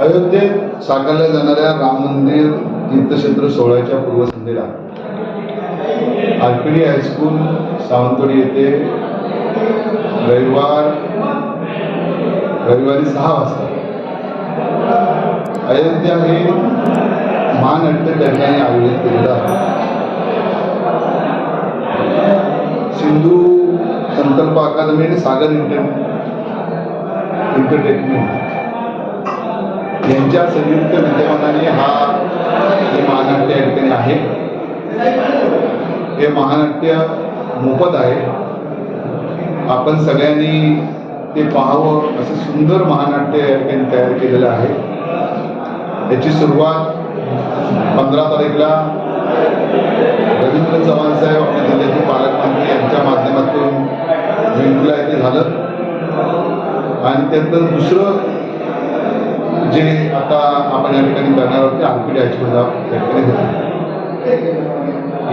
अयोध्येत साकारल्या जाणाऱ्या राम मंदिर तीर्थक्षेत्र सोहळ्याच्या पूर्वसंध्येला. आरपीडी हायस्कूल सावंतवाडी येथे रविवार रविवारी सहा वाजता. अयोध्या हे महानाट्य त्या ठिकाणी आयोजित केलेलं आहे. सिंधू संकल्प अकादमी आणि सागर इंटर इंटरटेनमेंट. यांच्या संयुक्त विद्यमानाने हा हे महानाट्य या ठिकाणी आहे. हे महानाट्य मोफत आहे. आपण सगळ्यांनी ते पाहावं असं सुंदर महानाट्य या ठिकाणी तयार केलेलं आहे. याची सुरुवात पंधरा तारीखला रवींद्र चव्हाण साहेब आपल्या जिल्ह्याचे पालकमंत्री यांच्या माध्यमातून वेंगुला येथे झालं. आणि त्यानंतर दुसरं जे आता आपण या ठिकाणी करणार आहोत ते आरपीडी हायस्कूलला त्या ठिकाणी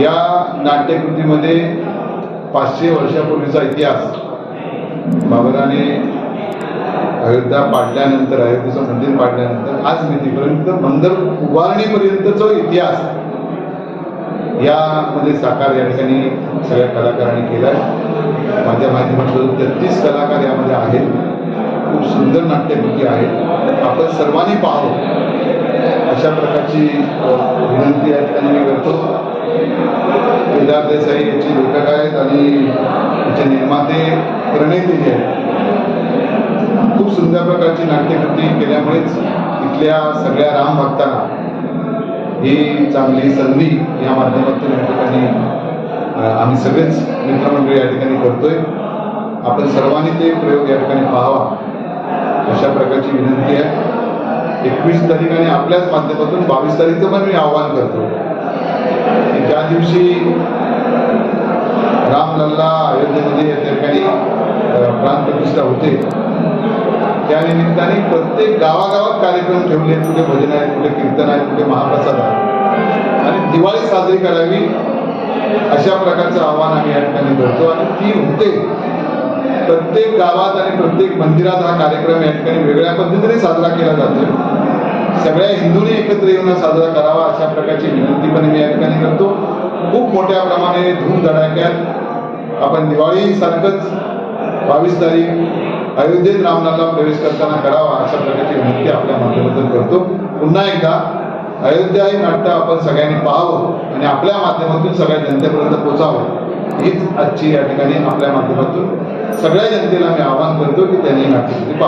या नाट्यकृतीमध्ये पाचशे वर्षापूर्वीचा इतिहास बाबराने अयोध्या पाडल्यानंतर अयोध्येचं मंदिर पाडल्यानंतर आज मितीपर्यंत मंदिर उभारणीपर्यंतचा इतिहास यामध्ये साकार या ठिकाणी सगळ्या कलाकारांनी केला आहे माझ्या माध्यमातून तेहतीस कलाकार यामध्ये आहेत. खूप सुंदर नाट्यकृती आहे आपण सर्वांनी पाहावं. अशा प्रकारची विनंती आहे त्यांनी मी करतो. केदार देसाई याचे लेखक आहेत आणि याचे निर्माते प्रणेते जे आहेत. खूप सुंदर प्रकारची नाट्यकृती केल्यामुळेच इथल्या सगळ्या राम भक्तांना ही चांगली संधी या माध्यमातून या ठिकाणी आम्ही सगळेच मित्रमंडळी या ठिकाणी करतोय. आपण सर्वांनी ते प्रयोग या ठिकाणी पाहावा. अशा प्रकारची विनंती आहे. एकवीस तारीख आणि आपल्याच माध्यमातून बावीस तारीखचं पण मी आवाहन करतो. की ज्या दिवशी रामलल्ला अयोध्येमध्ये या ठिकाणी प्राण प्रतिष्ठा होते त्या निमित्ताने प्रत्येक गावागावात कार्यक्रम ठेवले कुठे भजन आहेत कुठे कीर्तन आहेत कुठे महाप्रसाद आहे आणि दिवाळी साजरी करावी अशा प्रकारचं आव्हान आम्ही या ठिकाणी करतो. आणि ती होते प्रत्येक गावात आणि प्रत्येक मंदिरात हा कार्यक्रम या ठिकाणी वेगळ्या पद्धतीने साजरा केला जातो. सगळ्या हिंदूंनी एकत्र येऊन साजरा करावा अशा प्रकारची विनंती पण मी या ठिकाणी करतो. खूप मोठ्या प्रमाणे धूमधडाक्यात आपण दिवाळी सारखंच बावीस तारीख अयोध्येत रामनाथला प्रवेश करताना करावा अशा प्रकारची विनंती आपल्या माध्यमातून करतो. पुन्हा एकदा अयोध्या हे नाट्य आपण सगळ्यांनी पाहावं आणि आपल्या माध्यमातून सगळ्या जनतेपर्यंत पोचावं हीच आजची या ठिकाणी आपल्या माध्यमातून सगळ्या जनतेला मी आवाहन करतो की त्यांनी ही नाट्यकृती